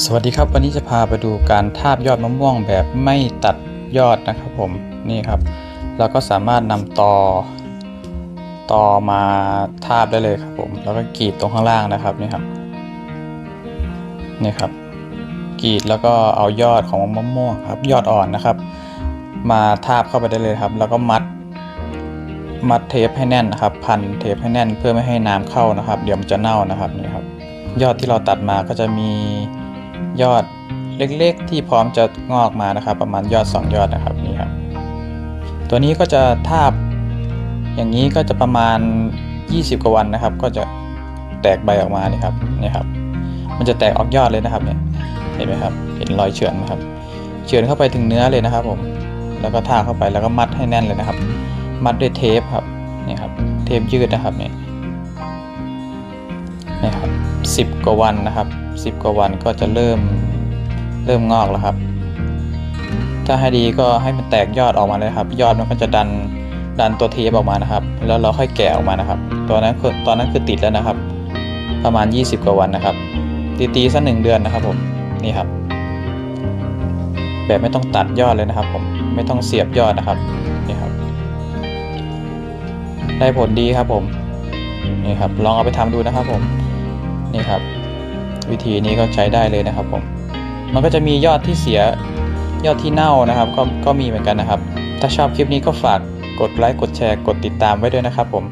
สวัสดีครับวันนี้จะพาไปดูการทาบยอดมะม่วงแบบไม่ตัดยอดนะครับผมนี่ครับ เราก็สามารถนำตอตอมาทาบได้เลยครับผมแล้วก็กรีดตรงข้างล่างนะครับนี่ครับนี่ครับกรีดแล้วก็เอายอดของมะม่วงครับ ยอดอ่อนนะครับ มาทาบเข้าไปได้เลยครับ แล้วก็มัด มัดเทปให้แน่นนะครับ พันเทปให้แน่นเพื่อไม่ให้น้ำเข้านะครับ เดี๋ยวมันจะเน่านะครับนี่ครับ ยอดที่เราตัดมาก็จะมี ยอดเล็กๆ ที่พร้อมจะงอกมานะครับ ประมาณยอด 2 ยอดนะครับนี่ครับ ตัวนี้ก็จะทาบอย่างนี้ก็จะประมาณ 20 กว่าวันนะครับ ก็จะแตกใบออกมานี่ครับนี่ครับ มันจะแตกออกยอดเลยนะครับเนี่ยเห็นไหมครับ เห็นรอยเฉือนไหมครับ เฉือนเข้าไปถึงเนื้อเลยนะครับผมแล้วก็ทาเข้าไปแล้วก็มัดให้แน่นเลยนะครับ มัดด้วยเทปครับนี่ครับ เทปยืดนะครับเนี่ย 10 กว่าวันนะครับ 10 กว่าวันก็จะเริ่มเริ่มงอกแล้วครับ ถ้าให้ดีก็ให้มันแตกยอดออกมาเลยครับ ยอดมันก็จะดันดันตัวเทปออกมานะครับ แล้วเราค่อยแกะออกมานะครับ ตอนนั้นตอนนั้นคือติดแล้วนะครับ ประมาณ 20 กว่าวันนะครับ ตีตีสักหนึ่งเดือนนะครับผมนี่ครับ แบบไม่ต้องตัดยอดเลยนะครับ ผมไม่ต้องเสียบยอดนะครับนี่ครับ ได้ผลดีครับผมนี่ครับ ลองเอาไปทำดูนะครับผม นี่ครับ วิธีนี้ก็ใช้ได้เลยนะครับผมมันก็จะมียอดที่เสียยอดที่เน่านะครับ ก็ก็มีเหมือนกันนะครับ ถ้าชอบคลิปนี้ก็ฝากกดไลค์กดแชร์กดติดตามไว้ด้วยนะครับผม